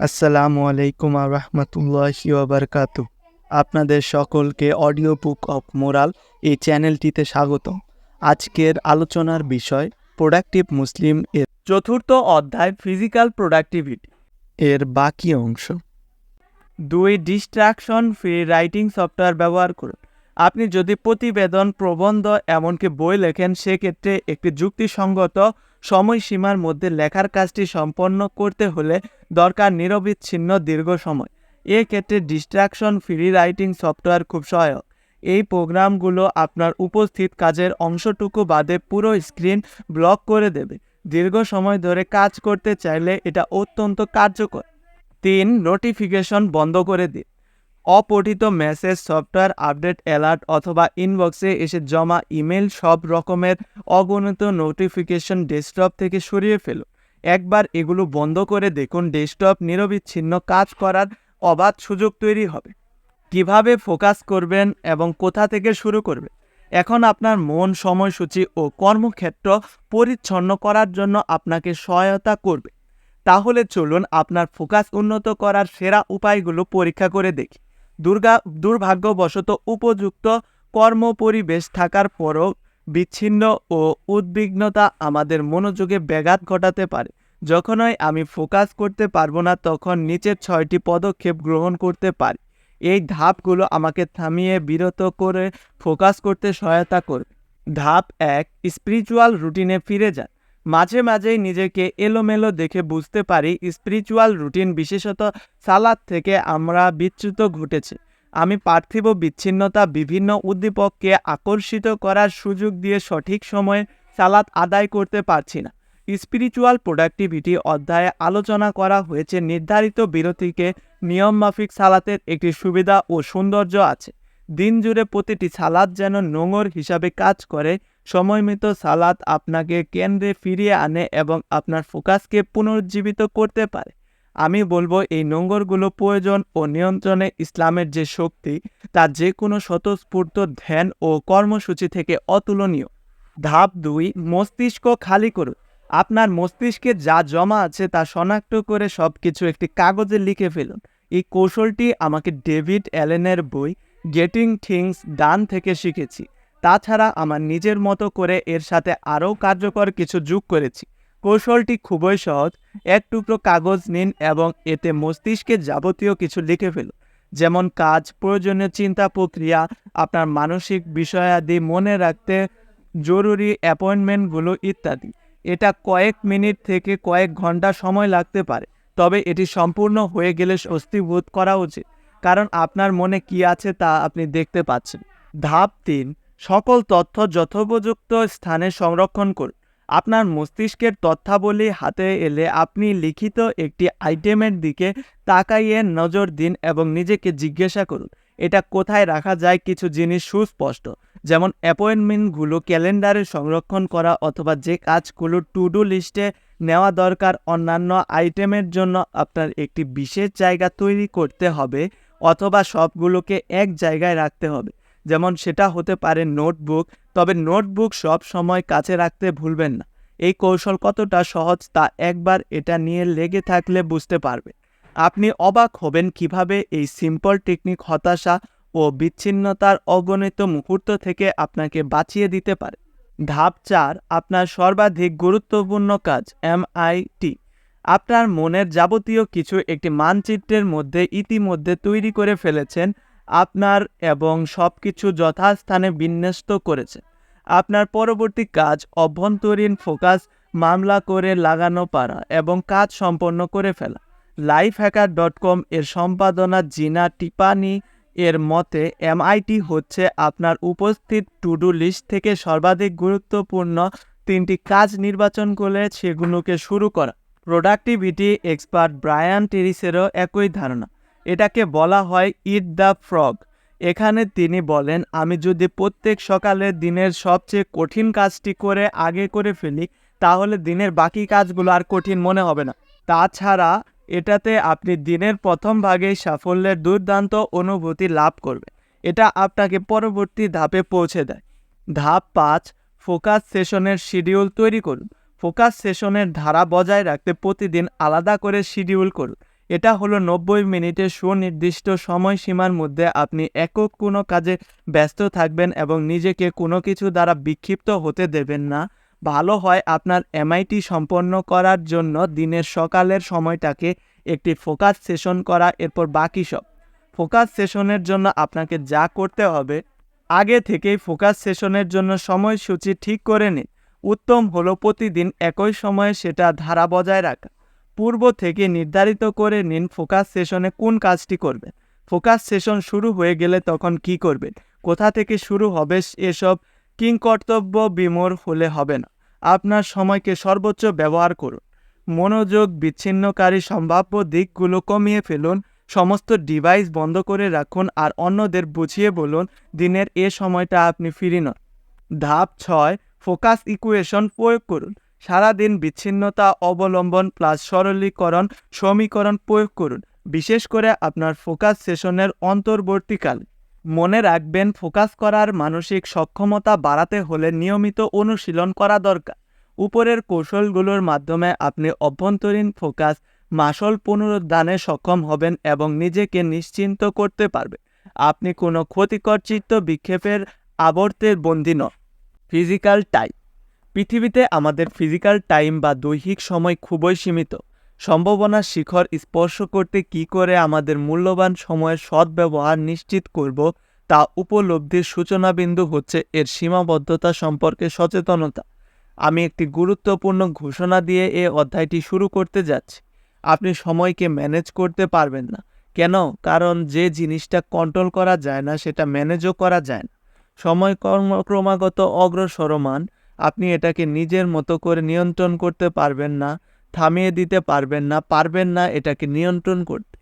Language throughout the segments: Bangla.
আসসালামু আলাইকুম রহমতুল্লাহি ওবরকাতু আপনাদের সকলকে অডিও বুক অফ মোরাল এই চ্যানেলটিতে স্বাগত। আজকের আলোচনার বিষয় প্রোডাক্টিভ মুসলিম এর চতুর্থ অধ্যায় ফিজিক্যাল প্রোডাক্টিভিটি। এর বাকি অংশ। দুই ডিস্ট্রাকশন ফ্রি রাইটিং সফটওয়্যার ব্যবহার করুন। আপনি যদি প্রতিবেদন প্রবন্ধ এমনকি বই লেখেন, সেক্ষেত্রে একটি যুক্তিসঙ্গত সময়সীমার মধ্যে লেখার কাজটি সম্পন্ন করতে হলে দরকার নিরবিচ্ছিন্ন দীর্ঘ সময়। এক্ষেত্রে ডিস্ট্রাকশন, ফ্রি রাইটিং সফটওয়্যার খুব সহায়ক। এই প্রোগ্রামগুলো আপনার উপস্থিত কাজের অংশটুকু বাদে পুরো স্ক্রিন ব্লক করে দেবে। দীর্ঘ সময় ধরে কাজ করতে চাইলে এটা অত্যন্ত কার্যকর। তিন, নোটিফিকেশন বন্ধ করে দিন। অপঠিত মেসেজ, সফটওয়্যার আপডেট অ্যালার্ট অথবা ইনবক্সে এসে জমা ইমেল সব রকমের অগণিত নোটিফিকেশন ডেস্কটপ থেকে সরিয়ে ফেলুন একবার এগুলো বন্ধ করে দেখুন, ডেস্কটপ নিরবিচ্ছিন্ন কাজ করার অবাধ সুযোগ তৈরি হবে। কীভাবে ফোকাস করবেন এবং কোথা থেকে শুরু করবেন? এখন আপনার মন, সময়সূচি ও কর্মক্ষেত্র পরিচ্ছন্ন করার জন্য আপনাকে সহায়তা করবে। তাহলে চলুন আপনার ফোকাস উন্নত করার সেরা উপায়গুলো পরীক্ষা করে দেখি। দুর্গা, দুর্ভাগ্যবশত উপযুক্ত কর্মপরিবেশ থাকার পরও বিচ্ছিন্ন ও উদ্বিগ্নতা আমাদের মনোযোগে ব্যাঘাত ঘটাতে পারে। যখনই আমি ফোকাস করতে পারব না, তখন নিচের ছয়টি পদক্ষেপ গ্রহণ করতে পারি। এই ধাপগুলো আমাকে থামিয়ে বিরত করে ফোকাস করতে সহায়তা করবে। ধাপ এক, স্পিরিচুয়াল রুটিনে ফিরে যান। মাঝে মাঝেই নিজেকে এলোমেলো দেখে বুঝতে পারি স্পিরিচুয়াল রুটিন বিশেষত সালাদ থেকে আমরা বিচ্যুত ঘটেছে। আমি পার্থিব বিচ্ছিন্নতা বিভিন্ন উদ্দীপককে আকর্ষিত করার সুযোগ দিয়ে সঠিক সময়ে সালাদ আদায় করতে পারছি না। স্পিরিচুয়াল প্রোডাক্টিভিটি অধ্যায়ে আলোচনা করা হয়েছে। নির্ধারিত বিরতিকে নিয়মমাফিক সালাতের একটি সুবিধা ও সৌন্দর্য আছে। দিন জুড়ে প্রতিটি সালাদ যেন নোঙর হিসাবে কাজ করে, সময়মিত সালাদ আপনাকে কেন্দ্রে ফিরিয়ে আনে এবং আপনার ফোকাসকে পুনরুজ্জীবিত করতে পারে। আমি বলব, এই নোঙ্গরগুলো প্রয়োজন ও নিয়ন্ত্রণে ইসলামের যে শক্তি, তা যে কোনো স্বতঃস্ফূর্ত ধ্যান ও কর্মসূচি থেকে অতুলনীয়। ধাপ দুই, মস্তিষ্ক খালি করুন। আপনার মস্তিষ্কে যা জমা আছে তা শনাক্ত করে সব কিছু একটি কাগজে লিখে ফেলুন। এই কৌশলটি আমাকে ডেভিড অ্যালেনের বই গেটিং থিংস ডান থেকে শিখেছি। তাছাড়া আমার নিজের মতো করে এর সাথে আরও কার্যকর কিছু যোগ করেছি। কৌশলটি খুবই সহজ। এক টুকরো কাগজ নিন এবং এতে মস্তিষ্কে যাবতীয় কিছু লিখে ফেলুন। যেমন কাজ, প্রয়োজনীয় চিন্তা প্রক্রিয়া, আপনার মানসিক বিষয়াদি মনে রাখতে জরুরি অ্যাপয়েন্টমেন্টগুলো ইত্যাদি। এটা কয়েক মিনিট থেকে কয়েক ঘণ্টা সময় লাগতে পারে। তবে এটি সম্পূর্ণ হয়ে গেলে স্বস্তিবোধ করা উচিত। কারণ আপনার মনে কি আছে তা আপনি দেখতে পাচ্ছেন। ধাপ তিন, সকল তথ্য যথোপযুক্ত স্থানে সংরক্ষণ করুন। আপনার মস্তিষ্কের তথ্যাবলী হাতে এলে আপনি লিখিত একটি আইটেমের দিকে তাকাইয়ে নজর দিন এবং নিজেকে জিজ্ঞাসা করুন, এটা কোথায় রাখা যায় কিছু জিনিস সুস্পষ্ট, যেমন অ্যাপয়েন্টমেন্টগুলো ক্যালেন্ডারে সংরক্ষণ করা অথবা যে কাজগুলো টু ডু লিস্টে নেওয়া দরকার, অন্যান্য আইটেমের জন্য আপনার একটি বিশেষ জায়গা তৈরি করতে হবে। অথবা সবগুলোকে এক জায়গায় রাখতে হবে। যেমন সেটা হতে পারে নোটবুক, তবে নোটবুক সব সময় কাছে রাখতে ভুলবেন না। এই কৌশল কতটা সহজ তা একবার এটা নিয়ে লেগে থাকলে বুঝতে পারবে। আপনি অবাক হবেন কীভাবে এই সিম্পল টেকনিক হতাশা ও বিচ্ছিন্নতার অগণিত মুহূর্ত থেকে আপনাকে বাঁচিয়ে দিতে পারে। ধাপ চার, আপনার সর্বাধিক গুরুত্বপূর্ণ কাজ এমআইটি আপনার মনের যাবতীয় কিছু একটি মানচিত্রের মধ্যে ইতিমধ্যে তৈরি করে ফেলেছেন, আপনার এবং সব কিছু যথাস্থানে বিন্যস্ত করেছে। আপনার পরবর্তী কাজ অভ্যন্তরীণ ফোকাস, মামলা করে লাগানো পারা এবং কাজ সম্পন্ন করে ফেলা। লাইফ হ্যাকার ডট কম এর সম্পাদনা জিনা টিপানি এর মতে এমআইটি হচ্ছে আপনার উপস্থিত টু ডু লিস্ট থেকে সর্বাধিক গুরুত্বপূর্ণ তিনটি কাজ নির্বাচন করে সেগুলোকে শুরু করা। প্রোডাক্টিভিটি এক্সপার্ট ব্রায়ান টেরিসেরও একই ধারণা। এটাকে বলা হয় ইট দ্য ফ্রগ এখানে তিনি বলেন, আমি যদি প্রত্যেক সকালে দিনের সবচেয়ে কঠিন কাজটি করে আগে করে ফেলি, তাহলে দিনের বাকি কাজগুলো আর কঠিন মনে হবে না। তাছাড়া, এটাতে আপনি দিনের প্রথম ভাগেই সাফল্যের দুর্দান্ত অনুভূতি লাভ করবে। এটা আপনাকে পরবর্তী ধাপে পৌঁছে দেয়। ধাপ পাঁচ, ফোকাস সেশনের শিডিউল তৈরি করুন। ফোকাস সেশনের ধারা বজায় রাখতে প্রতিদিন আলাদা করে শিডিউল করুন। এটা হলো নব্বই মিনিটের সুনির্দিষ্ট সময়সীমার মধ্যে আপনি একক কোনো কাজে ব্যস্ত থাকবেন এবং নিজেকে কোনো কিছু দ্বারা বিক্ষিপ্ত হতে দেবেন না। ভালো হয় আপনার এমআইটি সম্পন্ন করার জন্য দিনের সকালের সময়টাকে একটি ফোকাস সেশন করা, এরপর বাকি সব। ফোকাস সেশনের জন্য আপনাকে যা করতে হবে, আগে থেকেই ফোকাস সেশনের জন্য সময়সূচি ঠিক করে নিন। উত্তম হলো প্রতিদিন একই সময়ে সেটা ধারা বজায় রাখা। পূর্ব থেকে নির্ধারিত করে নিন ফোকাস সেশনে কোন কাজটি করবেন। ফোকাস সেশন শুরু হয়ে গেলে তখন কি করবেন? কোথা থেকে শুরু হবে এসব কিংকর্তব্য বিমোর হলে হবে না। আপনার সময়কে সর্বোচ্চ ব্যবহার করুন। মনোযোগ বিচ্ছিন্নকারী সম্ভাব্য দিকগুলো কমিয়ে ফেলুন। সমস্ত ডিভাইস বন্ধ করে রাখুন আর অন্যদের বুঝিয়ে বলুন, দিনের এ সময়টা আপনি ফিরি নন। ধাপ ছয় ফোকাস ইকুয়েশন প্রয়োগ করুন। সারাদিন বিচ্ছিন্নতা অবলম্বন প্লাস সরলীকরণ সমীকরণ প্রয়োগ করুন। বিশেষ করে আপনার ফোকাস সেশনের অন্তর্বর্তীকাল। মনে রাখবেন, ফোকাস করার মানসিক সক্ষমতা বাড়াতে হলে নিয়মিত অনুশীলন করা দরকার। উপরের কৌশলগুলোর মাধ্যমে আপনি অভ্যন্তরীণ ফোকাস, মাসল পুনরুদ্ধানে সক্ষম হবেন এবং নিজেকে নিশ্চিন্ত করতে পারবে আপনি কোনো ক্ষতিকর চিত্ত বিক্ষেপের আবর্তের বন্দী নন। ফিজিক্যাল টাইম পৃথিবীতে আমাদের ফিজিক্যাল টাইম বা দৈহিক সময় খুবই সীমিত। সম্ভাবনার শিখর স্পর্শ করতে কি করে আমাদের মূল্যবান সময়ের সদ্ব্যবহার নিশ্চিত করব তা উপলব্ধির সূচনাবিন্দু হচ্ছে এর সীমাবদ্ধতা সম্পর্কে সচেতনতা। আমি একটি গুরুত্বপূর্ণ ঘোষণা দিয়ে এ অধ্যায়টি শুরু করতে যাচ্ছি। আপনি সময়কে ম্যানেজ করতে পারবেন না। কেন? কারণ যে জিনিসটা কন্ট্রোল করা যায় না, সেটা ম্যানেজও করা যায় না। সময় কর্ম ক্রমাগত অগ্রসরমান, আপনি এটাকে নিজের মতো করে নিয়ন্ত্রণ করতে পারবেন না, থামিয়ে দিতে পারবেন না পারবেন না এটাকে নিয়ন্ত্রণ করতে।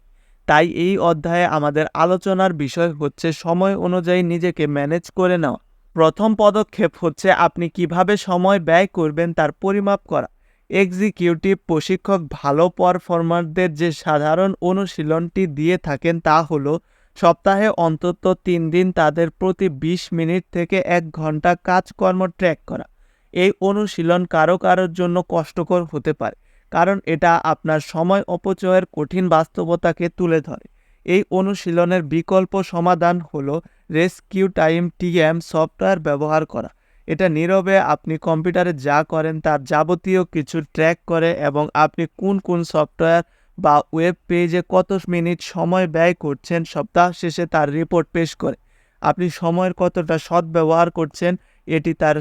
তাই এই অধ্যায়ে আমাদের আলোচনার বিষয় হচ্ছে সময় অনুযায়ী নিজেকে ম্যানেজ করে নেওয়া। প্রথম পদক্ষেপ হচ্ছে আপনি কীভাবে সময় ব্যয় করবেন তার পরিমাপ করা। এক্সিকিউটিভ প্রশিক্ষক ভালো পারফর্মারদের যে সাধারণ অনুশীলনটি দিয়ে থাকেন তা হলো সপ্তাহে অন্তত তিন দিন তাদের প্রতি বিশ মিনিট থেকে এক ঘণ্টা কাজকর্ম ট্র্যাক করা। এই অনুশীলন কারও কারোর জন্য কষ্টকর হতে পারে, কারণ এটা আপনার সময় অপচয়ের কঠিন বাস্তবতাকে তুলে ধরে। এই অনুশীলনের বিকল্প সমাধান হলো রেস্কিউ টাইম টিএম সফটওয়্যার ব্যবহার করা। এটা নীরবে আপনি কম্পিউটারে যা করেন তার যাবতীয় কিছু ট্র্যাক করে এবং আপনি কোন কোন সফটওয়্যার বা ওয়েব পেজে কত মিনিট সময় ব্যয় করছেন সপ্তাহ শেষে তার রিপোর্ট পেশ করে। আপনি সময়ের কতটা সদ্ব্যবহার করছেন এটি তার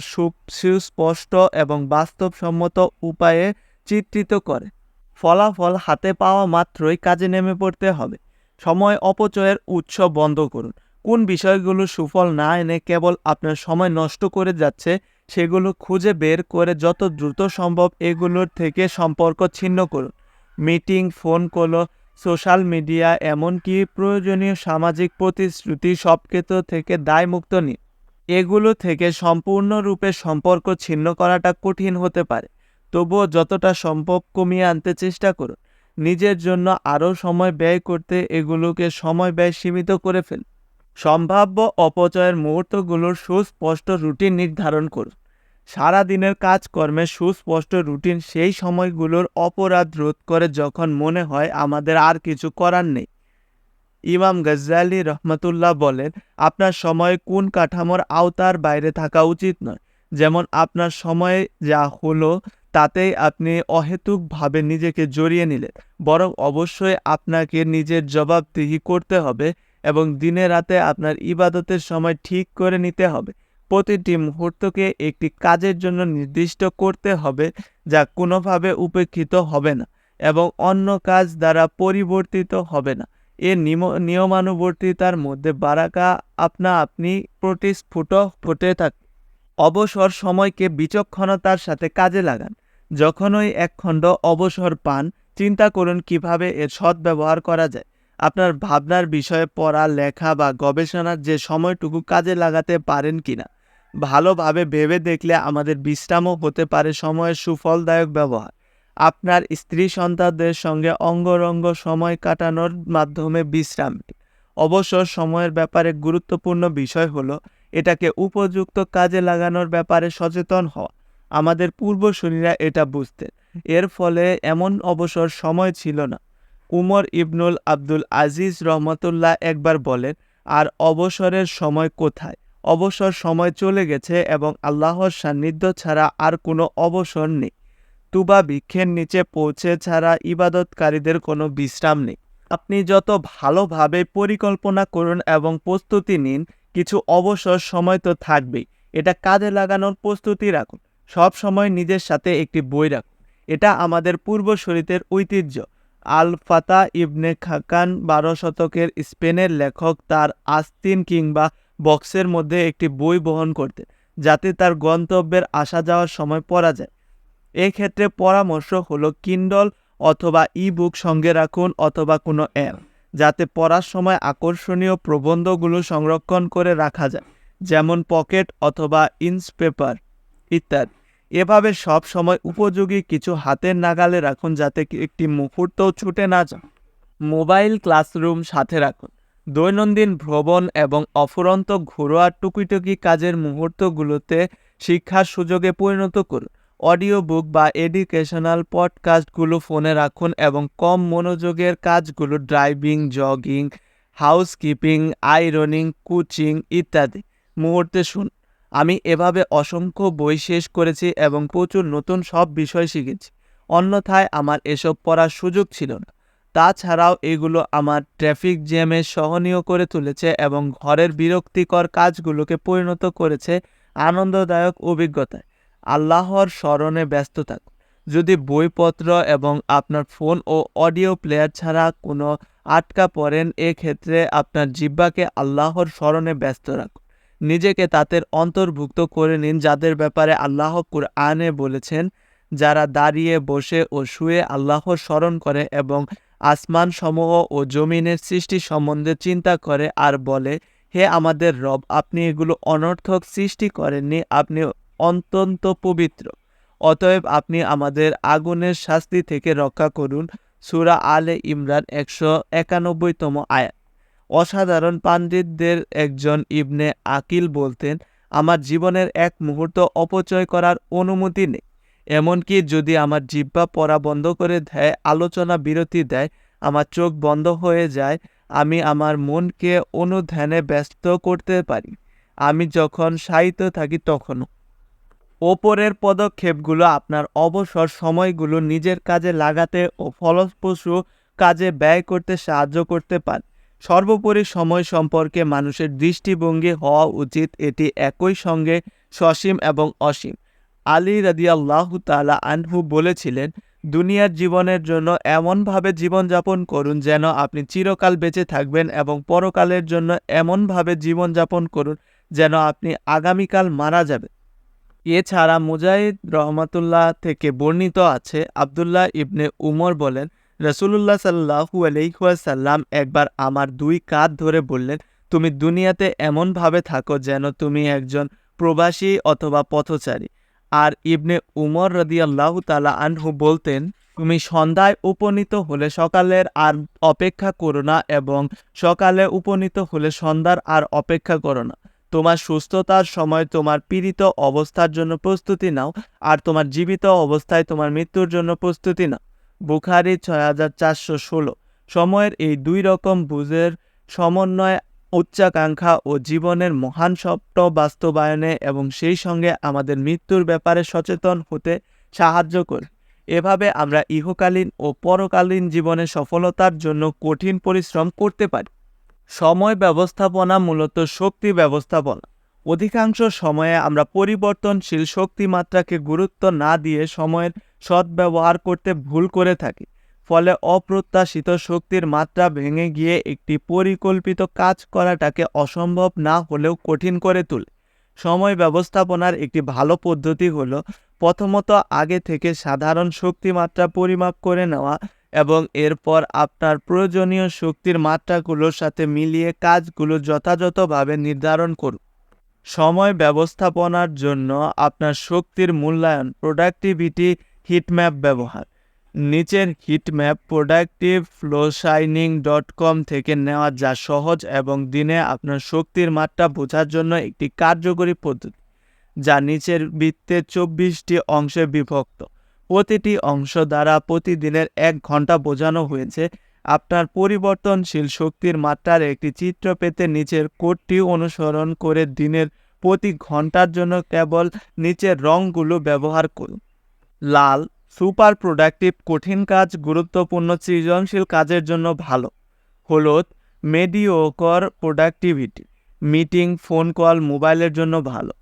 সুস্পষ্ট এবং বাস্তবসম্মত উপায়ে চিত্রিত করে। ফলাফল হাতে পাওয়া মাত্রই কাজে নেমে পড়তে হবে। সময় অপচয়ের উৎস বন্ধ করুন। কোন বিষয়গুলো সুফল না এনে কেবল আপনার সময় নষ্ট করে যাচ্ছে, সেগুলো খুঁজে বের করে যত দ্রুত সম্ভব এগুলোর থেকে সম্পর্ক ছিন্ন করুন। Meeting, phone call, social media, এমনকি প্রয়োজনীয় সামাজিক প্রতিশ্রুতি সব ক্ষেত্র থেকে দায়মুক্ত নিন এগুলো থেকে সম্পূর্ণরূপে সম্পর্ক ছিন্ন করাটা কঠিন হতে পারে। তবুও যতটা সম্ভব কমিয়ে আনতে চেষ্টা করুন। নিজের জন্য আরও সময় ব্যয় করতে এগুলোকে সময় ব্যয় সীমিত করে ফেলুন। সম্ভাব্য অপচয়ের মুহূর্তগুলোর সুস্পষ্ট রুটিন নির্ধারণ করুন। সারা দিনের কাজকর্মে সুস্পষ্ট রুটিন সেই সময়গুলোর অপরাধ রোধ করে যখন মনে হয় আমাদের আর কিছু করার নেই। ইমাম গজ্জালি রহমতুল্লাহ বলেন, আপনার সময় কোন কাঠামোর আওতার বাইরে থাকা উচিত নয়। যেমন আপনার সময়ে যা হলো, তাতেই আপনি অহেতুকভাবে নিজেকে জড়িয়ে নিলেন। বরং অবশ্যই আপনাকে নিজের জবাবদিহি করতে হবে এবং দিনে রাতে আপনার ইবাদতের সময় ঠিক করে নিতে হবে। প্রতিটি মুহূর্তকে একটি কাজের জন্য নির্দিষ্ট করতে হবে যা কোনোভাবে উপেক্ষিত হবে না এবং অন্য কাজ দ্বারা পরিবর্তিত হবে না। এ নিয়মানুবর্তিতার মধ্যে বারাকা আপনা আপনি প্রতিস্ফুট ফুটে থাকে অবসর সময়কে বিচক্ষণতার সাথে কাজে লাগান। যখনই এক খণ্ড অবসর পান, চিন্তা করুন কীভাবে এর সদ্ব্যবহার করা যায়। আপনার ভাবনার বিষয়ে পড়া, লেখা বা গবেষণার যে সময়টুকু কাজে লাগাতে পারেন কিনা। ভালোভাবে ভেবে দেখলে আমাদের বিশ্রামও হতে পারে সময়ের সুফলদায়ক ব্যবহার। আপনার স্ত্রী সন্তানদের সঙ্গে অঙ্গরঙ্গ সময় কাটানোর মাধ্যমে বিশ্রাম অবসর সময়ের ব্যাপারে গুরুত্বপূর্ণ বিষয় হলো, এটাকে উপযুক্ত কাজে লাগানোর ব্যাপারে সচেতন হওয়া। আমাদের পূর্বসূরীরা এটা বুঝতেন। এর ফলে এমন অবসর সময় ছিল না। উমর ইবনুল আব্দুল আজিজ রহমতুল্লাহ একবার বলেন, আর অবসরের সময় কোথায়? অবসর সময় চলে গেছে এবং আল্লাহর সান্নিধ্য ছাড়া আর কোনো অবসর নেই। তুবা বৃক্ষের নিচে পৌঁছে ছাড়া ইবাদতকারীদের কোনো বিশ্রাম নেই। আপনি যত ভালোভাবে পরিকল্পনা করুন এবং প্রস্তুতি নিন, কিছু অবসর সময় তো থাকবেই। এটা কাজে লাগানোর প্রস্তুতি রাখুন। সব সময় নিজের সাথে একটি বই রাখুন। এটা আমাদের পূর্বশরীতের ঐতিহ্য। আল ফাতা ইবনে খাকান বারো শতকের স্পেনের লেখক তার আস্তিন কিংবা বক্সের মধ্যে একটি বই বহন করতে যাতে তার গন্তব্যের আসা যাওয়ার সময় পড়া যায়। এক্ষেত্রে পরামর্শ হলো কিন্ডল অথবা ই বুক সঙ্গে রাখুন অথবা কোনো অ্যাপ, যাতে পড়ার সময় আকর্ষণীয় প্রবন্ধগুলো সংরক্ষণ করে রাখা যায়, যেমন পকেট অথবা ইন্স পেপার ইত্যাদি। এভাবে সব সময় উপযোগী কিছু হাতের নাগালে রাখুন, যাতে একটি মুহূর্তও ছুটে না যায়। মোবাইল ক্লাসরুম সাথে রাখুন। দৈনন্দিন ভ্রমণ এবং অফুরন্ত ঘরোয়া টুকিটুকি কাজের মুহূর্তগুলোতে শিক্ষার সুযোগে পরিণত করুন। অডিও বুক বা এডুকেশনাল পডকাস্টগুলো ফোনে রাখুন এবং কম মনোযোগের কাজগুলো ড্রাইভিং, জগিং, হাউসকিপিং আয়রনিং কুচিং ইত্যাদি মুহূর্তে শুন আমি এভাবে অসংখ্য বই শেষ করেছি এবং প্রচুর নতুন সব বিষয় শিখেছি। অন্যথায় আমার এসব পড়ার সুযোগ ছিল না। তাছাড়াও এগুলো আমার ট্রাফিক জ্যামে সহনীয় করে তুলেছে এবং ঘরের বিরক্তিকর কাজগুলোকে পরিণত করেছে আনন্দদায়ক অভিজ্ঞতায়। আল্লাহর স্মরণে ব্যস্ত থাকুন। যদি বইপত্র এবং আপনার ফোন ও অডিও প্লেয়ার ছাড়া কোনো আটকা পড়েন, এক্ষেত্রে আপনার জিব্বাকে আল্লাহর স্মরণে ব্যস্ত রাখুন। নিজেকে তাদের অন্তর্ভুক্ত করে নিন, যাদের ব্যাপারে আল্লাহ কুরআনে বলেছেন, যারা দাঁড়িয়ে বসে ও শুয়ে আল্লাহর স্মরণ করে এবং আসমান সমূহ ও জমিনের সৃষ্টি সম্বন্ধে চিন্তা করে আর বলে, হে আমাদের রব, আপনি এগুলো অনর্থক সৃষ্টি করেননি, আপনি অত্যন্ত পবিত্র। অতএব আপনি আমাদের আগুনের শাস্তি থেকে রক্ষা করুন। সুরা আলে ইমরান একশো একানব্বইতম আয়াত। অসাধারণ পাণ্ডিতদের একজন ইবনে আকিল বলতেন, আমার জীবনের এক মুহূর্ত অপচয় করার অনুমতি নেই। এমনকি যদি আমার জিব্বা পড়া বন্ধ করে দেয়, আলোচনা বিরতি দেয়, আমার চোখ বন্ধ হয়ে যায়, আমি আমার মনকে অনুধ্যানে ব্যস্ত করতে পারি। আমি যখন সাহিত্য থাকি তখনও ওপরের পদক্ষেপগুলো আপনার অবসর সময়গুলো নিজের কাজে লাগাতে ও ফলপ্রসূ কাজে ব্যয় করতে সাহায্য করতে পারে। সর্বোপরি সময় সম্পর্কে মানুষের দৃষ্টিভঙ্গি হওয়া উচিত, এটি একই সঙ্গে সসীম এবং অসীম। আলী রাদিয়াল্লাহ তালা আনহু বলেছিলেন, দুনিয়ার জীবনের জন্য এমনভাবে জীবনযাপন করুন যেন আপনি চিরকাল বেঁচে থাকবেন এবং পরকালের জন্য এমনভাবে জীবনযাপন করুন যেন আপনি আগামীকাল মারা যাবেন। এছাড়া মুজাহিদ রহমাতুল্লাহ থেকে বর্ণিত আছে, আবদুল্লাহ ইবনে উমর বলেন রসুল্লাহ সাল্লাহু আলহিহাসাল্লাম একবার আমার দুই কাঁধ ধরে বললেন, তুমি দুনিয়াতে এমনভাবে থাকো যেন তুমি একজন প্রবাসী অথবা পথচারী। আর ইবনে উমর রদিয়াল্লাহু তালা আনহু বলতেন, তুমি সন্ধ্যায় উপনীত হলে সকালের আর অপেক্ষা করো না এবং সকালে উপনীত হলে সন্ধ্যার আর অপেক্ষা করো না। তোমার সুস্থতার সময় তোমার পীড়িত অবস্থার জন্য প্রস্তুতি নাও আর তোমার জীবিত অবস্থায় তোমার মৃত্যুর জন্য প্রস্তুতি নাও। বুখারি ছয় হাজার চারশো ষোলো। সময়ের এই দুই রকম বুঝের সমন্বয় উচ্চাকাঙ্ক্ষা ও জীবনের মহান স্বপ্ন বাস্তবায়নে এবং সেই সঙ্গে আমাদের মৃত্যুর ব্যাপারে সচেতন হতে সাহায্য করে। এভাবে আমরা ইহকালীন ও পরকালীন জীবনে সফলতার জন্য কঠিন পরিশ্রম করতে পারি। সময় ব্যবস্থাপনা মূলত শক্তি ব্যবস্থাপনা। অধিকাংশ সময়ে আমরা পরিবর্তনশীল শক্তিমাত্রাকে গুরুত্ব না দিয়ে সময়ের সদ্ব্যবহার করতে ভুল করে থাকি। ফলে অপ্রত্যাশিত শক্তির মাত্রা ভেঙে গিয়ে একটি পরিকল্পিত কাজ করাটাকে অসম্ভব না হলেও কঠিন করে তোলে। সময় ব্যবস্থাপনার একটি ভালো পদ্ধতি হল প্রথমত আগে থেকে সাধারণ শক্তিমাত্রা পরিমাপ করে নেওয়া এবং এরপর আপনার প্রয়োজনীয় শক্তির মাত্রাগুলোর সাথে মিলিয়ে কাজগুলো যথাযথভাবে নির্ধারণ করুন। সময় ব্যবস্থাপনার জন্য আপনার শক্তির মূল্যায়ন প্রোডাক্টিভিটি হিটম্যাপ ব্যবহার। নিচের হিটম্যাপ প্রোডাক্টিভ ফ্লোশাইনিং ডট কম থেকে নেওয়া যা সহজ এবং দিনে আপনার শক্তির মাত্রা বোঝার জন্য একটি কার্যকরী পদ্ধতি, যা নিচের বৃত্তে চব্বিশটি অংশে বিভক্ত। প্রতিটি অংশ দ্বারা প্রতিদিনের এক ঘণ্টা বোঝানো হয়েছে। আপনার পরিবর্তনশীল শক্তির মাত্রার একটি চিত্র পেতে নিচের কোডটি অনুসরণ করে দিনের প্রতি ঘণ্টার জন্য কেবল নিচের রঙগুলো ব্যবহার করুন। লাল সুপার প্রোডাক্টিভ কঠিন কাজ গুরুত্বপূর্ণ সৃজনশীল কাজের জন্য ভালো। হলুদ mediocre productivity meeting phone call মোবাইলের জন্য ভালো।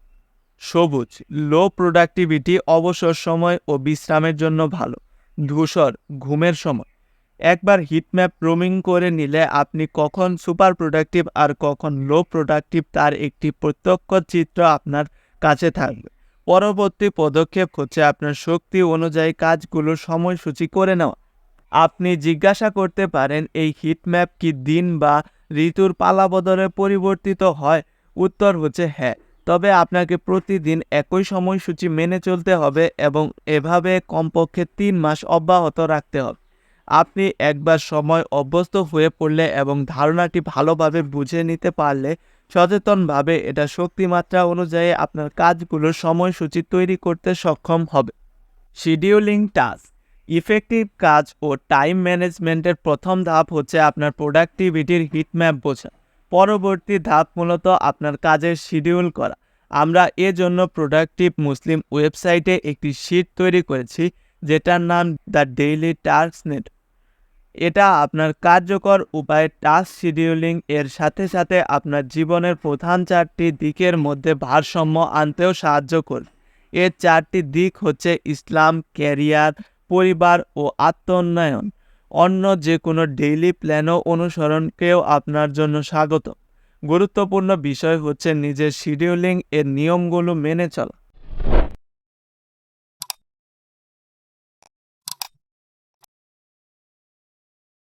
সবুজ লো প্রোডাক্টিভিটি অবসর সময় ও বিশ্রামের জন্য ভালো। ধূসর, ঘুমের সময়। একবার হিটম্যাপ রোমিং করে নিলে আপনি কখন সুপার প্রোডাক্টিভ আর কখন লো প্রোডাক্টিভ তার একটি প্রত্যক্ষ চিত্র আপনার কাছে থাকবে। পরবর্তী পদক্ষেপ হচ্ছে আপনার শক্তি অনুযায়ী কাজগুলোর সময়সূচি করে নেওয়া। আপনি জিজ্ঞাসা করতে পারেন, এই হিটম্যাপ কি দিন বা ঋতুর পালাবদলে পরিবর্তিত হয়? উত্তর হচ্ছে হ্যাঁ। তবে আপনাকে প্রতিদিন একই সময়সূচি মেনে চলতে হবে এবং এভাবে কমপক্ষে তিন মাস অব্যাহত রাখতে হবে। আপনি একবার সময় অভ্যস্ত হয়ে পড়লে এবং ধারণাটি ভালোভাবে বুঝে নিতে পারলে সচেতনভাবে এটা শক্তিমাত্রা অনুযায়ী আপনার কাজগুলোর সময়সূচি তৈরি করতে সক্ষম হবে। শিডিউলিং টাস্ক ইফেক্টিভ কাজ ও টাইম ম্যানেজমেন্টের প্রথম ধাপ হচ্ছে আপনার প্রোডাক্টিভিটির হিটম্যাপ বোঝা। পরবর্তী ধাপ মূলত আপনার কাজের শিডিউল করা। আমরা এজন্য প্রোডাক্টিভ মুসলিম ওয়েবসাইটে একটি শিট তৈরি করেছি, যেটার নাম দ্য ডেইলি টাস্ক নেট এটা আপনার কার্যকর উপায়ে টাস্ক শিডিউলিং এর সাথে সাথে আপনার জীবনের প্রধান চারটি দিকের মধ্যে ভারসাম্য আনতেও সাহায্য করবে। এর চারটি দিক হচ্ছে ইসলাম, ক্যারিয়ার, পরিবার ও আত্মোন্নয়ন। অন্য যে কোনো ডেইলি প্ল্যানও অনুসরণকেও আপনার জন্য স্বাগত। গুরুত্বপূর্ণ বিষয় হচ্ছে নিজের শিডিউলিং এর নিয়মগুলো মেনে চলা।